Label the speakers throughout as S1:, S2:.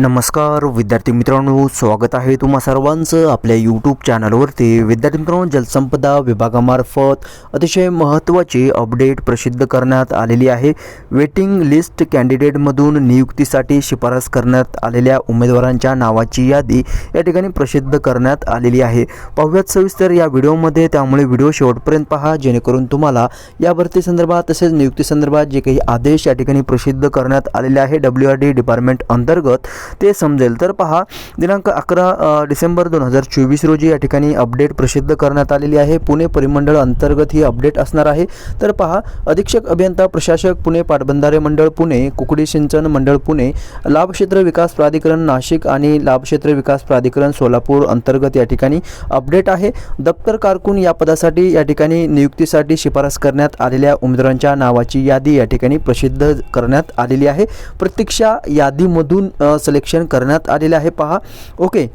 S1: नमस्कार विद्यार्थी मित्रांनो स्वागत आहे तुम्हा सर्वांचं आपल्या यूट्यूब चॅनलवरती विद्यार्थी मित्रांनो जलसंपदा विभागामार्फत अतिशय महत्त्वाची अपडेट प्रसिद्ध करण्यात आलेली आहे. वेटिंग लिस्ट कॅन्डिडेटमधून नियुक्तीसाठी शिफारस करण्यात आलेल्या उमेदवारांच्या नावाची यादी या ठिकाणी प्रसिद्ध करण्यात आलेली आहे. पाहूयात सविस्तर या व्हिडिओमध्ये. त्यामुळे व्हिडिओ शेवटपर्यंत पहा जेणेकरून तुम्हाला या भरती संदर्भात तसेच नियुक्ती संदर्भात जे काही आदेश या ठिकाणी प्रसिद्ध करण्यात आलेले आहे. डब्ल्यू आर डी डिपार्टमेंट अंतर्गत ते समजेल. तर पहा दिनांक अकरा डिसेंबर दोन हजार चोवीस रोजी या ठिकाणी अपडेट प्रसिद्ध करण्यात आलेली आहे. पुणे परिमंडळ अंतर्गत ही अपडेट असणार आहे. तर पहा अधीक्षक अभियंता प्रशासक पुणे पाटबंधारे मंडळ पुणे कुकडी सिंचन मंडळ पुणे लाभक्षेत्र विकास प्राधिकरण नाशिक आणि लाभक्षेत्र विकास प्राधिकरण सोलापूर अंतर्गत या ठिकाणी अपडेट आहे. दप्तर कारकून या पदासाठी या ठिकाणी नियुक्तीसाठी शिफारस करण्यात आलेल्या उमेदवारांच्या नावाची यादी या ठिकाणी प्रसिद्ध करण्यात आलेली आहे. प्रतीक्षा यादीमधून सिलेक्शन करण्यात आलेले आहे. पहा. ओके.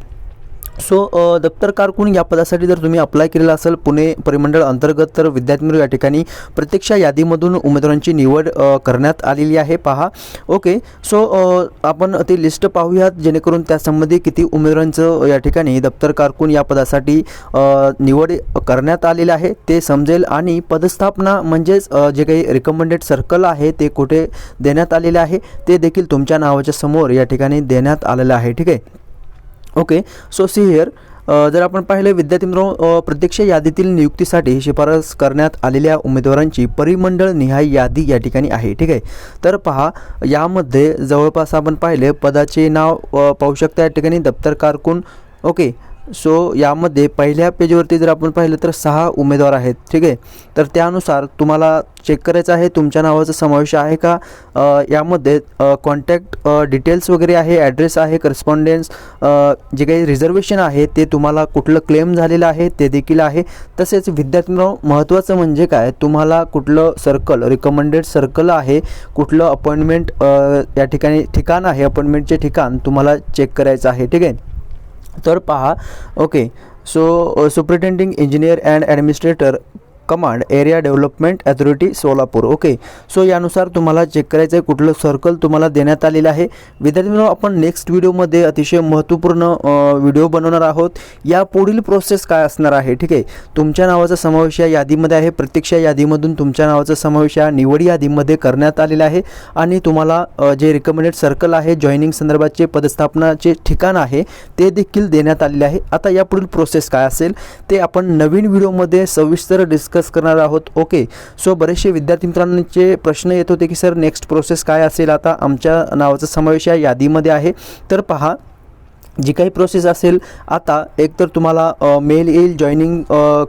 S1: सो दप्तर कारकून या पदासाठी जर तुम्ही अप्लाय केलेला असेल पुणे परिमंडळ अंतर्गत तर विद्यार्थी या ठिकाणी प्रत्यक्ष यादीमधून उमेदवारांची निवड करण्यात आलेली आहे. पहा. ओके. सो आपण ती लिस्ट पाहूयात. जेणेकरून त्यासंबंधी किती उमेदवारांचं या ठिकाणी दप्तर कारकून या पदासाठी निवड करण्यात आलेलं आहे ते समजेल. आणि पदस्थापना म्हणजेच जे काही रिकमेंडेड सर्कल आहे ते कुठे देण्यात आलेले आहे ते देखील तुमच्या नावाच्या समोर या ठिकाणी देण्यात आलेलं आहे. ठीक आहे? ओके सो सी हिअर जर आपण पाहिलं विद्यार्थी मित्रांनो प्रत्यक्ष यादीतील नियुक्तीसाठी शिफारस करण्यात आलेल्या उमेदवारांची परिमंडळ निहाय यादी या ठिकाणी आहे ठीक आहे? तर पहा यामध्ये जवळपास आपण पाहिले पदाचे नाव पाहू शकता या ठिकाणी दप्तर कारकून ओके सो यामध्ये पहिल्या पेजवरती जर आपण पाहिलं तर सहा उमेदवार आहेत ठीक आहे? तर त्यानुसार तुम्हाला चेक करायचं आहे तुमच्या नावाचा समावेश आहे का? यामध्ये कॉन्टॅक्ट डिटेल्स वगैरे आहे ॲड्रेस आहे करस्पॉन्डन्स जे काही रिझर्वेशन आहे ते तुम्हाला कुठलं क्लेम झालेलं आहे ते देखील आहे. तसेच विद्यार्थ्यांना महत्त्वाचं म्हणजे काय? तुम्हाला कुठलं सर्कल रिकमेंडेड सर्कल आहे कुठलं अपॉइंटमेंट या ठिकाणी ठिकाण आहे अपॉइंटमेंटचे ठिकाण तुम्हाला चेक करायचं आहे ठीक आहे? तर पहा okay. So superintending engineer and administrator command area development authority Solapur. Okay so यानुसार तुम्हाला चेक करायचं आहे कुठलं सर्कल तुम्हाला देण्यात आलेलं आहे. विद्यार्थ्यांनो आपण नेक्स्ट व्हिडिओमध्ये अतिशय महत्त्वपूर्ण व्हिडिओ बनवणार आहोत. या पुढील प्रोसेस काय असणार आहे? ठीक आहे? तुमच्या नावाचा समावेश या यादीमध्ये आहे. प्रत्यक्ष यादीमधून तुमच्या नावाचा समावेश या निवड यादीमध्ये करण्यात आलेला आहे. आणि तुम्हाला जे रिकमेंडेड सर्कल आहे जॉईनिंग संदर्भाचे पदस्थापनाचे ठिकाण आहे ते देखील देण्यात आलेले आहे. आता या पुढील प्रोसेस काय असेल? ते आपण नवीन व्हिडिओमध्ये सविस्तर डिस्कस करणार आहोत. ओके सो बरेचसे विद्यार्थी मित्रांचे प्रश्न येत होते की सर नेक्स्ट प्रोसेस काय असेल? आता आमच्या नावाचा समावेश या यादीमध्ये आहे. तर पहा जी काही प्रोसेस असेल आता एकतर तुम्हाला मेल येईल जॉईनिंग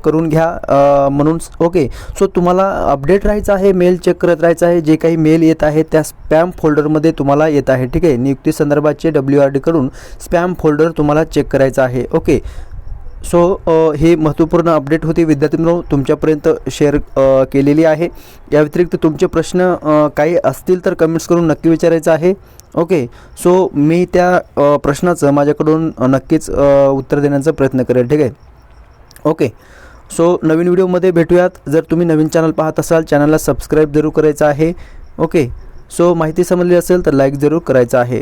S1: करून घ्या म्हणून. ओके सो तुम्हाला अपडेट राहायचं आहे मेल चेक करत राहायचं आहे. जे काही मेल येत आहे त्या स्पॅम फोल्डरमध्ये तुम्हाला येत आहे. ठीक आहे? नियुक्ती संदर्भाचे डब्ल्यू आर डीकडून स्पॅम फोल्डर तुम्हाला चेक करायचं आहे. ओके सो हे ही महत्त्वपूर्ण अपडेट होती. विद्यार्थ्यांनो तुमच्यापर्यंत शेअर केलेली आहे. या व्यतिरिक्त तुमचे प्रश्न काही असतील तर कमेंट्स करून नक्की विचारायचं आहे. ओके सो मी त्या प्रश्नाचं माझ्याकडून नक्कीच उत्तर देण्याचा प्रयत्न करेल. ठीक आहे? ओके सो नवीन व्हिडिओमध्ये भेटूयात. जर तुम्ही नवीन चॅनल पाहत असाल चॅनलला सबस्क्राईब जरूर करायचं आहे. ओके सो माहिती समजली असेल तर लाईक जरूर करायचं आहे.